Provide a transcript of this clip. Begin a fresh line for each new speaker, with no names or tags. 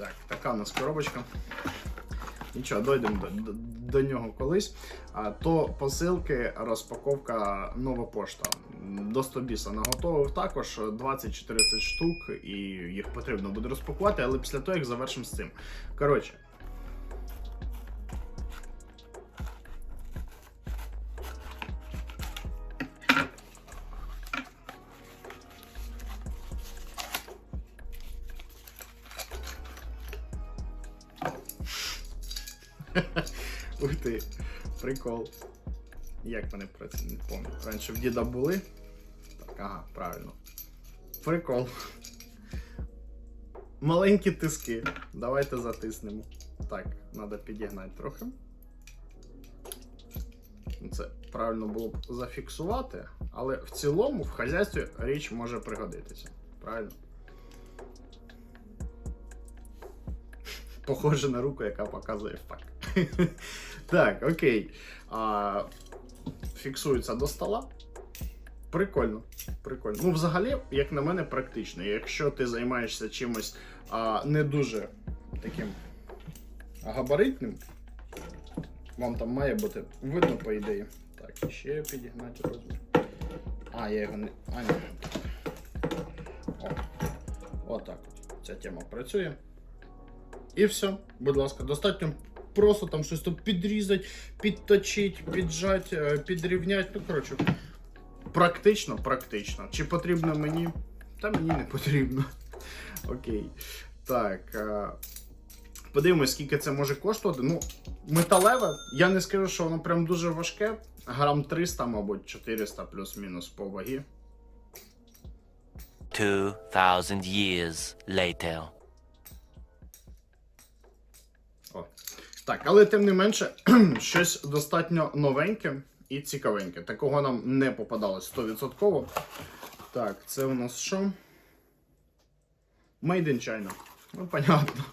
Так, така у нас коробочка. Нічого, дойдемо до, до, до нього колись. А, то посилки, розпаковка нова пошта. До 100 біса наготовив також 20 чи 30 штук, і їх потрібно буде розпакувати, але після того, як завершимо з цим. Коротше. Ух ти, прикол. Як вони працюють, не пам'ятаю. Раніше в діда були. Так, ага, правильно. Прикол. Маленькі тиски. Давайте затиснемо. Так, треба підігнати трохи. Це правильно було б зафіксувати, але в цілому в хазяйстві річ може пригодитися. Правильно? Похоже на руку, яка показує факт. Так, окей. А, фіксується до стола. Прикольно. Прикольно. Ну, взагалі, як на мене, практично. Якщо ти займаєшся чимось а, не дуже таким габаритним, вам там має бути видно, по ідеї. Так, ще підігнати розмір. А, я його не. А, ні. О. Отак от. Ця тема працює. І все, будь ласка, достатньо просто там щось тут підрізати, підточити, піджати, е, підрівняти. Ну, коротше, практично, практично. Чи потрібно мені? Та мені не потрібно. Окей. Так. е, Подивимось, скільки це може коштувати. Ну, металеве, я не скажу, що воно прям дуже важке. Грам 300, мабуть, 400 плюс-мінус по вагі.
2,000 years later.
О. Так, але тим не менше, щось достатньо новеньке і цікавеньке. Такого нам не попадалось 100%. Так, це у нас що? Made in China. Ну, понятно.